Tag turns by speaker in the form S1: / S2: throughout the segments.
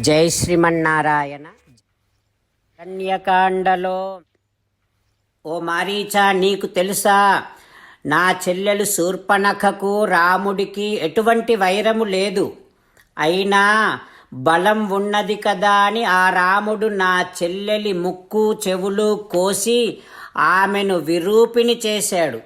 S1: జై శ్రీమన్నారాయణ. కన్యకాండలో ఓ మారీచా నీకు తెలుసా? నా చెల్లెలు శూర్పణఖకు రాముడికి ఎటువంటి వైరము లేదు. అయినా బలం ఉన్నది కదా అని ఆ రాముడు నా చెల్లెలి ముక్కు చెవులు కోసి ఆమెను విరూపిణి చేశాడు.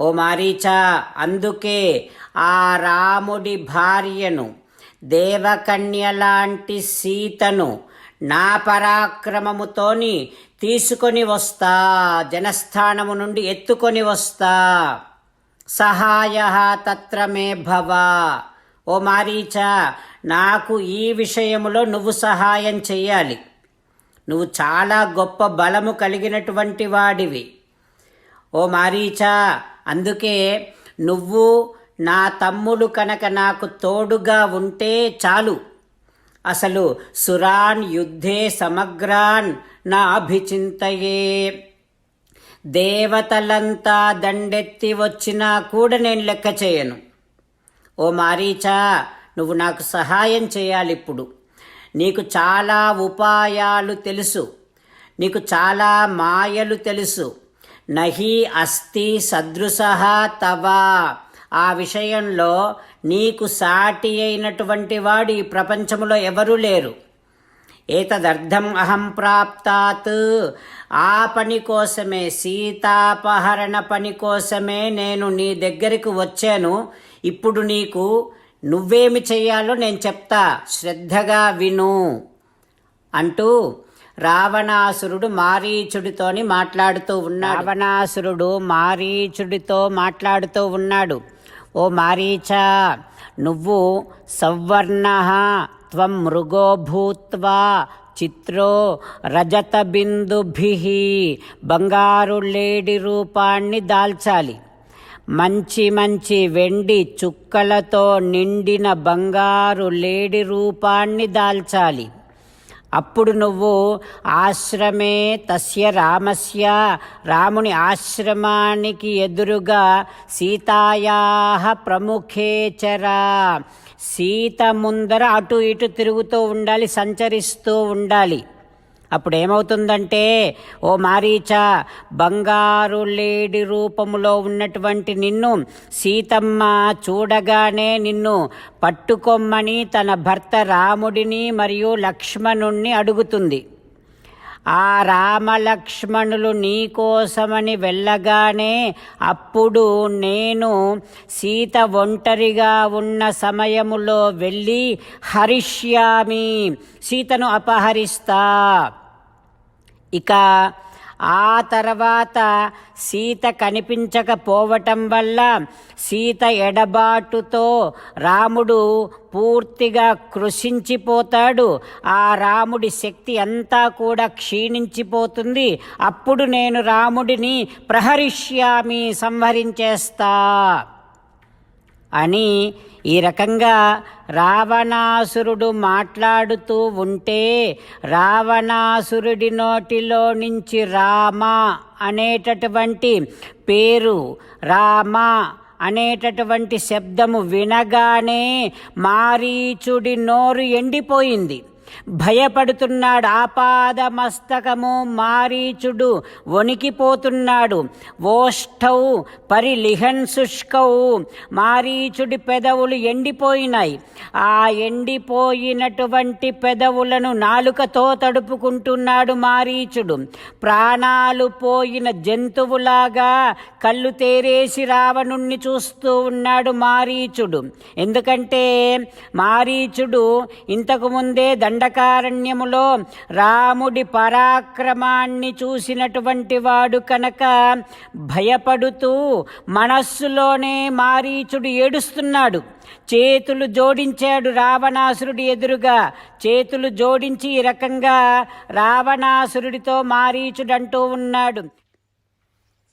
S1: ఓ మారీచా అందుకే ఆ రాముడి భార్యను దేవకన్య లాంటి సీతను నా పరాక్రమముతోని తీసుకొని వస్తా జనస్థానము నుండి ఎత్తుకొని వస్తా. సహాయ తత్రమే భవా భవ. ఓ మారీచ నాకు ఈ విషయములో నువ్వు సహాయం చెయ్యాలి. నువ్వు చాలా గొప్ప బలము కలిగినటువంటి వాడివి. ఓ మారీచ అందుకే నువ్వు నా తమ్ముడు కనుక నాకు తోడుగా ఉంటే చాలు. అసలు సురాన్ యుద్ధే సమగ్రాన్ నా అభిచింతయే. దేవతలంతా దండెత్తి వచ్చినా కూడా నేను లెక్క చేయను. ఓ మారీచా నువ్వు నాకు సహాయం చేయాలి ఇప్పుడు నీకు చాలా ఉపాయాలు తెలుసు. నీకు చాలా మాయలు తెలుసు. నహి అస్తి సదృశ తవా. ఆ విషయంలో నీకు సాటి అయినటువంటి వాడు ఈ ప్రపంచంలో ఎవరూ లేరు. ఏతదర్థం అహం ప్రాప్తాత్. ఆ పని కోసమే సీతాపహరణ పని కోసమే నేను నీ దగ్గరికి వచ్చాను. ఇప్పుడు నీకు నువ్వేమి చెయ్యాలో నేను చెప్తా. శ్రద్ధగా విను. అంటూ రావణాసురుడు మారీచుడితోని మాట్లాడుతూ ఉన్నాడు. రావణాసురుడు మారీచుడితో మాట్లాడుతూ ఉన్నాడు. ఓ మారీచ నువ్వు సవర్ణ త్వం మృగో భూత్వా చిత్రో రజత బిందుభి బంగారు లేడి రూపాన్ని దాల్చాలి. మంచి మంచి వెండి చుక్కలతో నిండిన బంగారు లేడి రూపాన్ని దాల్చాలి. అప్పుడు నువ్వు ఆశ్రమే తస్య రామస్య రాముని ఆశ్రమానికి ఎదురుగా సీతాయా ప్రముఖేచరా సీత ముందర అటు ఇటు తిరుగుతూ ఉండాలి సంచరిస్తూ ఉండాలి. అప్పుడు ఏమవుతుందంటే ఓ మారీచా బంగారు లేడి రూపములో ఉన్నటువంటి నిన్ను సీతమ్మ చూడగానే నిన్ను పట్టుకొమ్మని తన భర్త రాముడిని మరియు లక్ష్మణుణ్ణి అడుగుతుంది. ఆ రామలక్ష్మణులు నీకోసమని వెళ్ళగానే అప్పుడు నేను సీత ఒంటరిగా ఉన్న సమయములో వెళ్ళి హరిష్యామి సీతను అపహరిస్తా. ఇక ఆ తర్వాత సీత కనిపించకపోవటం వల్ల సీత ఎడబాటుతో రాముడు పూర్తిగా కృషించిపోతాడు. ఆ రాముడి శక్తి అంతా కూడా క్షీణించిపోతుంది. అప్పుడు నేను రాముడిని ప్రహరిష్యామి సంహరించేస్తా. అని ఈ రకంగా రావణాసురుడు మాట్లాడుతూ ఉంటే రావణాసురుడి నోటిలో నుంచి రామ అనేటటువంటి పేరు రామ అనేటటువంటి శబ్దము వినగానే మారీచుడి నోరు ఎండిపోయింది. భయపడుతున్నాడు ఆపాద మస్తకము మారీచుడు వణికిపోతున్నాడు. ఓష్ఠౌ పరిలిహన్ శుష్కౌ మారీచుడి పెదవులు ఎండిపోయినాయి. ఆ ఎండిపోయినటువంటి పెదవులను నాలుకతో తడుపుకుంటున్నాడు మారీచుడు. ప్రాణాలు పోయిన జంతువులాగా కళ్ళు తేరేసి రావణుణ్ణి చూస్తూ ఉన్నాడు మారీచుడు. ఎందుకంటే మారీచుడు ఇంతకు ముందే దండకారణ్యములో రాముడి పరాక్రమాన్ని చూసినటువంటి వాడు కనుక భయపడుతూ మనస్సులోనే మారీచుడు ఏడుస్తున్నాడు. చేతులు జోడించాడు రావణాసురుడి ఎదురుగా. చేతులు జోడించి ఈ రకంగా రావణాసురుడితో మారీచుడంటూ ఉన్నాడు.